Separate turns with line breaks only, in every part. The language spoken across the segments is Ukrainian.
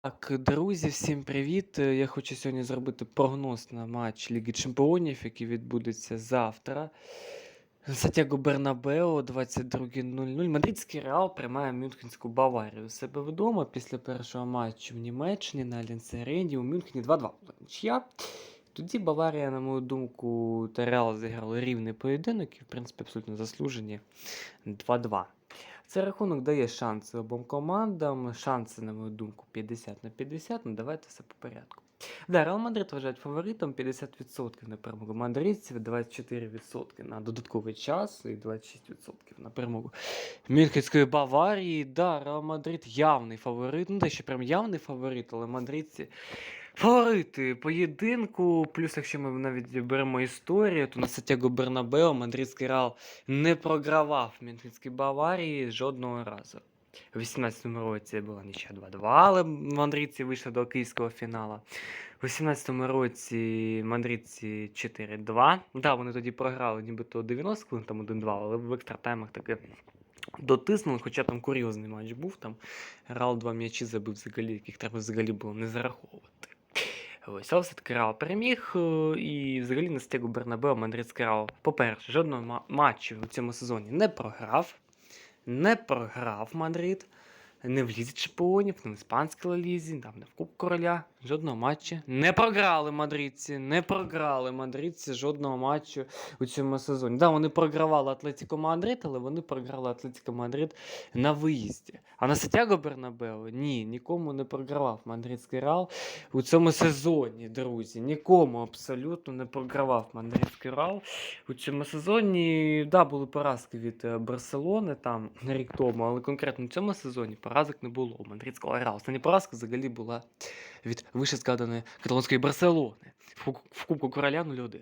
Так, друзі, всім привіт! Е, Я хочу сьогодні зробити прогноз на матч Ліги Чемпіонів, який відбудеться завтра. Сантьяго Бернабео, 22.00. Мадридський Реал приймає Мюнхенську Баварію у себе вдома після першого матчу в Німеччині на Альянс Арені у Мюнхені 2-2 була нічия. Тоді Баварія, на мою думку, та Реал зіграли рівний поєдинок і, в принципі, абсолютно заслужені 2-2. Цей рахунок дає шанси обом командам. Шанси, на мою думку, 50 на 50. Ну давайте все по порядку. Да, Реал Мадрид вважають фаворитом 50% на перемогу мадридців, 24% на додатковий час і 26% на перемогу Мюнхенської Баварії. Да, Реал Мадрид явний фаворит. Ну, те, що прям явний фаворит, але мадридці Фаворити поєдинку, плюс якщо ми навіть беремо історію, то на Сантьяго Бернабео Мадридський Реал не програвав Мюнхенській Баварії жодного разу. У 18-му році була нічия 2-2, але мадридці вийшли до київського фіналу. У 18-му році мадридці 4-2. Да, вони тоді програли нібито 90 хвилин, там 1-2, але в екстратаймах таки дотиснули, хоча там курйозний матч був. Там Реал два м'ячі забив взагалі, яких треба взагалі було не зараховувати. Все-таки Реал переміг. е, І взагалі на стегу Бернабео Мадридський Реал, по-перше, жодного матчу у цьому сезоні не програв. Не програв Мадрид. Не в Лізі Чемпіонів, не в Іспанській Лізі, там не в Куб Короля. Жодного матчу. Не програли мадридці. Не програли мадридці жодного матчу у цьому сезоні. Да, вони програвали Атлетико Мадрид, але вони програли Атлетико Мадрид на виїзді. А на Сантьяго Бернабео ні, нікому не програвав мадридський Реал у цьому сезоні, друзі. Нікому абсолютно не програвав мадридський Реал у цьому сезоні. Да, були поразки від е, Барселони там рік тому, але конкретно в цьому сезоні поразок не було у мадридського Реалу. Остання поразка взагалі була від вишезгаданої каталонської Барселони в Кубку Короля 0-1.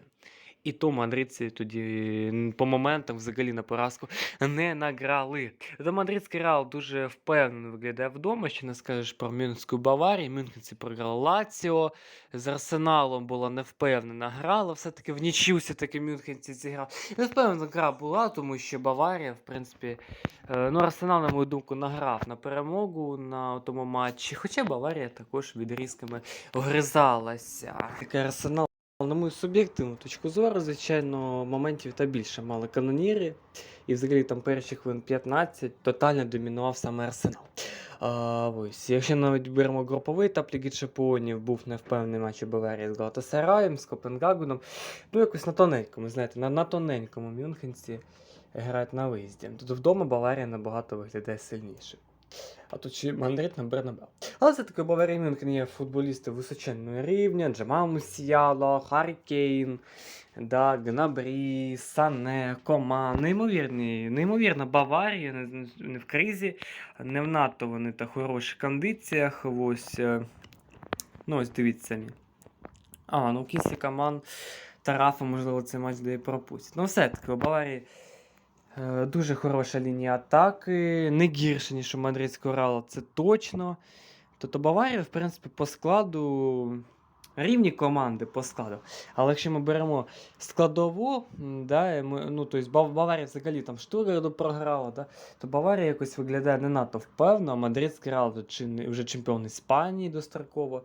І то мадридці тоді по моментам взагалі на поразку не награли. Та мадридський Реал дуже впевнено виглядає вдома. Ще не скажеш про Мюнхенську Баварію. Мюнхенці програли Лаціо. З Арсеналом була невпевнена гра, але все-таки в нічю все-таки Мюнхенці зіграли. Невпевнена гра була, тому що Баварія, в принципі, е, ну, Арсенал, на мою думку, награв на перемогу на тому матчі. Хоча Баварія також відрізками огризалася. Арсенал. На мою суб'єктивну точку зору, звичайно, моментів та більше мали каноніри. І взагалі там перші хвилин 15 тотально домінував саме Арсенал. А, ось. Якщо навіть беремо груповий етап Ліги Чемпіонів, був невпевнений матч у Баварії з Галатасараєм, з Копенгагеном. Ну, якось на тоненькому, знаєте, на, на тоненькому Мюнхенці грають на виїзді. Тут вдома Баварія набагато виглядає сильніше. А тут ще Мадрид на Бернабеу. Але все-таки у Баварії Мюнхен є футболісти височенного рівня, Джамал Мусіало, Харі Кейн, да, Гнабрі, Сане, Коман. Неймовірні, неймовірна Баварія, не, не- в кризі, не в надто вони та хороших кондиціях. Ось, е, ну ось дивіться. А, ну Кісі Коман та Рафа, можливо, цей матч де і пропустять. Ну, все-таки у Баварії дуже хороша лінія атаки, не гірше, ніж у мадридського Реала, це точно. Тобто Баварія, в принципі, по складу рівні команди по складу. Але якщо ми беремо складову, да, ми, ну, тобто Баварія взагалі там Штургарду програла, да, то Баварія якось виглядає не надто впевнено, а Мадридський Реал вже чемпіон Іспанії достроково.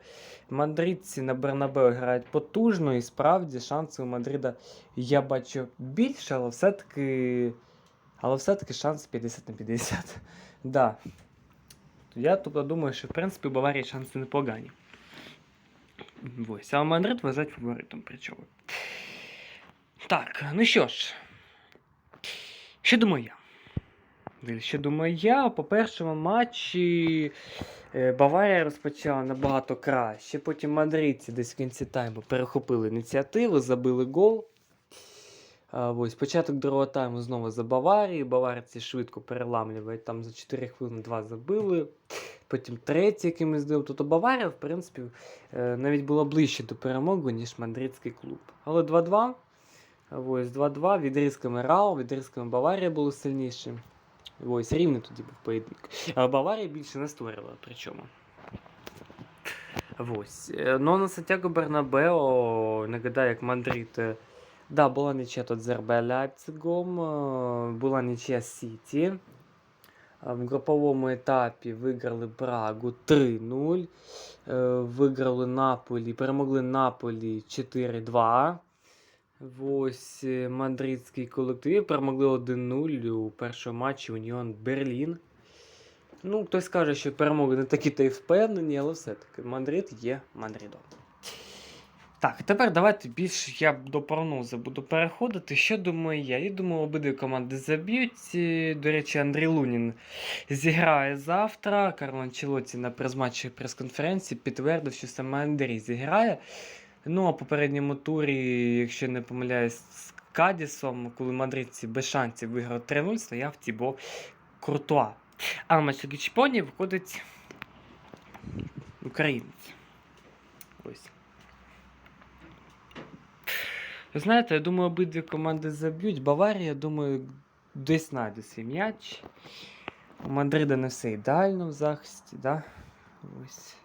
Мадридці на Бернабеу грають потужно, і справді шанси у Мадрида я бачу більше, але все-таки. Але все-таки шанс 50 на 50. Да. Я тобто думаю, що в принципі у Баварії шанси непогані. Ось, а Мадрид вважають фаворитом причому. Так, ну що ж. Що думаю я? Що думаю я? По першому матчі е, Баварія розпочала набагато краще. Потім мадридці десь в кінці тайму перехопили ініціативу, забили гол. Ось, початок другого тайму знову за Баварії. Баварці швидко переламлюють. Там за 4 хвилини 2 забили. Потім третій якимось дивом. Тобто Баварія, в принципі, е, навіть була ближче до перемоги, ніж мадридський клуб. Але 2-2. Ось 2-2. Відрізками Реал, відрізками Баварія були сильніші. Ось рівний тоді був поєдинок. А Баварія більше не створювала причому. Ось. Е, Ну, на Сантьяго Бернабео, нагадаю, як Мадрид. Да, була нічия тут з РБ Лейпцигом, е, була нічия Сіті. В груповому етапі виграли Брагу 3-0. е, Виграли Наполі, перемогли Наполі 4-2. Ось мадридський колектив перемогли 1-0 у першому матчі Уніон Берлін. Ну, хтось каже, що перемоги не такі та й впевнені, але все-таки Мадрид є Мадридом. Так, тепер давайте більш я до прогнозу буду переходити. Що думаю я? Я думаю, обидві команди заб'ють. До речі, Андрій Лунін зіграє завтра. Карло Анчелоті на прес-матчі прес-конференції підтвердив, що саме Андрій зіграє. Ну, а попередньому турі, якщо не помиляюсь, з Кадісом, коли мадридці без шансів виграв 3-0, стояв Тібо Куртуа. А на матч Ліги виходить українець. Ось. Ви знаєте, я думаю, обидві команди заб'ють. Баварія, думаю, десь знайде свій м'яч. У Мадрида не все ідеально в захисті, да? Ось.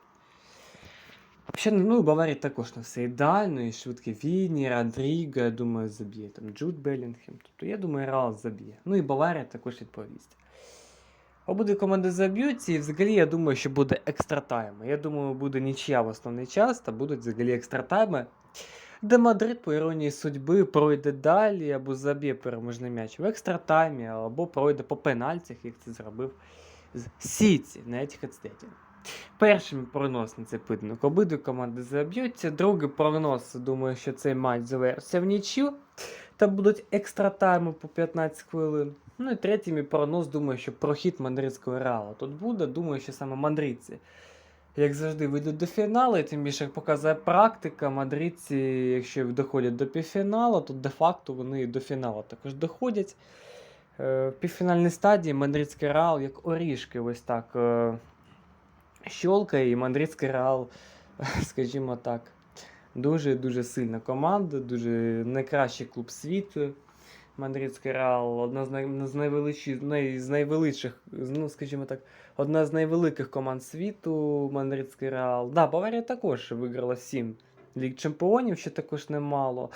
Ще, ну, у Баварії також не все ідеально, і швидкі Віні, Родріго, я думаю, заб'є там Джуд Белінгем. Тобто, я думаю, Реал заб'є. Ну і Баварія також відповість. Обидві команди заб'ють, і взагалі я думаю, що буде екстра тайм. Я думаю, буде нічия в основний час, та будуть взагалі екстра тайми, де Мадрид, по іронії судьби, пройде далі або заб'є переможний м'яч в екстра таймі, або пройде по пенальтях, як це зробив з Сіті на Stadium. Перший прогноз на цей поєдинок. Обидві команди заб'ються. Другий прогноз, думаю, що цей матч завершиться в нічю. Та будуть екстра тайми по 15 хвилин. Ну і третій мій прогноз, думаю, що прохід мадридського реала тут буде. Думаю, що саме мадридці, як завжди, вийдуть до фіналу, і тим більше, як показує практика, мадридці, якщо доходять до півфіналу, то де-факто вони до фіналу також доходять. Е, В півфінальній стадії мадридський реал як орішки, ось так. е, щолкає, і мадридський реал, скажімо так, дуже-дуже сильна команда, дуже найкращий клуб світу. Мадридський Реал одна з, най, з, найвеличших, ну, скажімо так, одна з найвеликих команд світу. Мадридський Реал. Да, Баварія також виграла 7 ліг чемпіонів, що також немало.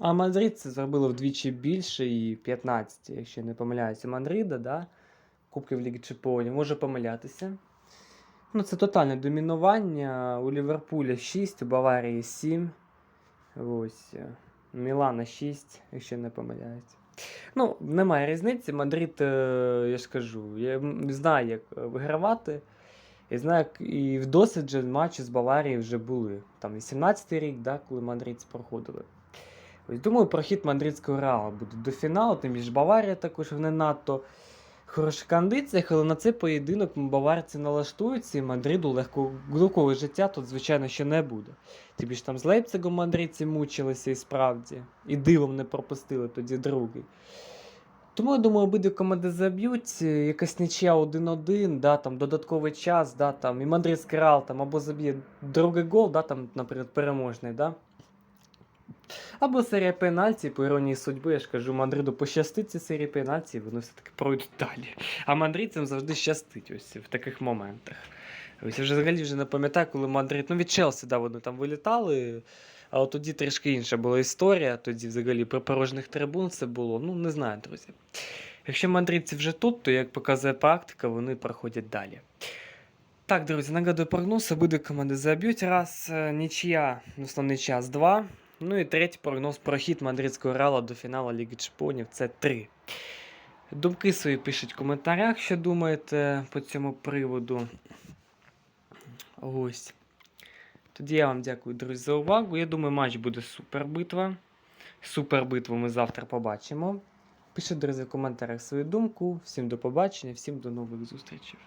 А Мадрид це зробило вдвічі більше і 15, якщо не помиляюся, Мадрида, да? Кубків Ліги Чемпіонів, може помилятися. Ну, це тотальне домінування. У Ліверпуля 6, у Баварії 7. Ось. Мілана 6, якщо не помиляюсь. Ну, немає різниці. Мадрид, е, я ж кажу, я знаю, як е, вигравати. І знаю, як і в досить матчі з Баварією вже були. Там 18-й рік, да, коли мадридці проходили. Ось думаю, прохід мадридського реала буде до фіналу, тим більше Баварія також не надто хороших кондиціях, але на цей поєдинок баварці налаштуються, і Мадриду легко глукове життя тут, звичайно, ще не буде. Тим більше там з Лейпцигом мадридці мучилися і справді, і дивом не пропустили тоді другий. Тому я думаю, обидві команди заб'ють, е, якась нічия 1-1, да, там додатковий час, да, там, і мадридський реал там або заб'є другий гол, да, там, наприклад, переможний, да. Або серія пенальті, по іронії судьби, я ж кажу, Мадриду пощастить ці серії пенальті, вони все-таки пройдуть далі. А мадридцям завжди щастить ось в таких моментах. Ось я вже взагалі вже не пам'ятаю, коли Мадрид, ну від Челсі, да, вони там вилітали. А от тоді трішки інша була історія. Тоді взагалі при порожніх трибун це було. Ну, не знаю, друзі. Якщо мадридці вже тут, то як показує практика, вони проходять далі. Так, друзі, нагадую прогноз, обидві команди заб'ють. Раз, е, нічия, основний час 2. Ну і третій прогноз прохід мадридського реала до фіналу Ліги Чемпіонів це 3. Думки свої пишіть в коментарях, що думаєте по цьому приводу. Ось. Тоді я вам дякую, друзі, за увагу. Я думаю, матч буде супер битва. Супер битву ми завтра побачимо. Пишіть, друзі, в коментарях свою думку. Всім до побачення, всім до нових зустрічей.